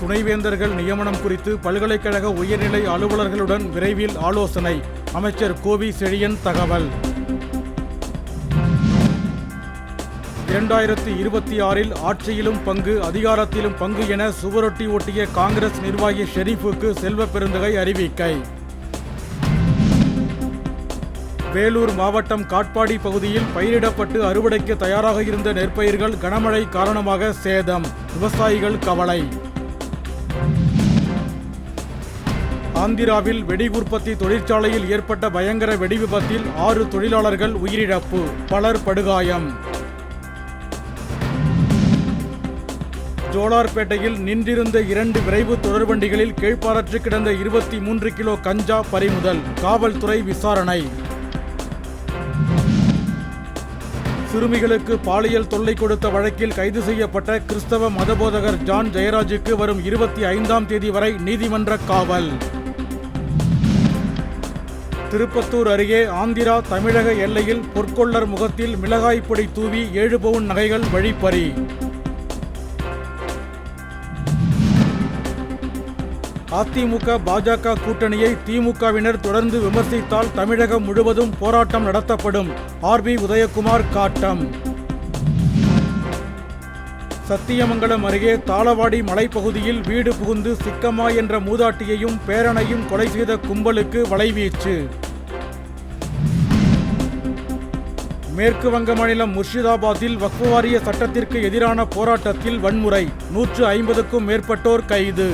துணைவேந்தர்கள் நியமனம் குறித்து பல்கலைக்கழக உயர்நிலை அலுவலர்களுடன் விரைவில் ஆலோசனை. அமைச்சர் கோவி செழியன் தகவல். இரண்டாயிரத்தி இருபத்தி ஆறில் ஆட்சியிலும் பங்கு அதிகாரத்திலும் பங்கு என சுவரொட்டி ஒட்டிய காங்கிரஸ் நிர்வாகி ஷெரீஃபுக்கு செல்வ பெருந்தகை அறிவிக்கை. வேலூர் மாவட்டம் காட்பாடி பகுதியில் பயிரிடப்பட்டு அறுவடைக்கு தயாராக இருந்த நெற்பயிர்கள் கனமழை காரணமாக சேதம். விவசாயிகள் கவலை. ஆந்திராவில் வெடி உற்பத்தி தொழிற்சாலையில் ஏற்பட்ட பயங்கர வெடி விபத்தில் ஆறு தொழிலாளர்கள் உயிரிழப்பு பலர் படுகாயம். ஜோலார்பேட்டையில் நின்றிருந்த இரண்டு விரைவு தொடர்வண்டிகளில் கீழ்ப்பாறற்று கிடந்த இருபத்தி மூன்று கிலோ கஞ்சா பறிமுதல் காவல்துறை விசாரணை. சிறுமிகளுக்கு பாலியல் தொல்லை கொடுத்த வழக்கில் கைது செய்யப்பட்ட கிறிஸ்தவ மதபோதகர் ஜான் ஜெயராஜுக்கு வரும் இருபத்தி ஐந்தாம் தேதி வரை நீதிமன்ற காவல். திருப்பத்தூர் அருகே ஆந்திரா தமிழக எல்லையில் பொற்கொள்ளர் முகத்தில் மிளகாய் பொடி தூவி ஏழு பவுன் நகைகள் வழிப்பறி. அதிமுக பாஜக கூட்டணியை திமுகவினர் தொடர்ந்து விமர்சித்தால் தமிழகம் முழுவதும் போராட்டம் நடத்தப்படும். ஆர்பி உதயகுமார் காட்டம். சத்தியமங்கலம் அருகே தாளவாடி மலைப்பகுதியில் வீடு புகுந்து சிக்கம்மா என்ற மூதாட்டியையும் பேரனையும் கொலை செய்த கும்பலுக்கு வலைவீச்சு. மேற்கு வங்க மாநிலம் முர்ஷிதாபாத்தில் வக்ஃபு வாரிய சட்டத்திற்கு எதிரான போராட்டத்தில் வன்முறை. நூற்று ஐம்பதுக்கும் மேற்பட்டோர் கைது.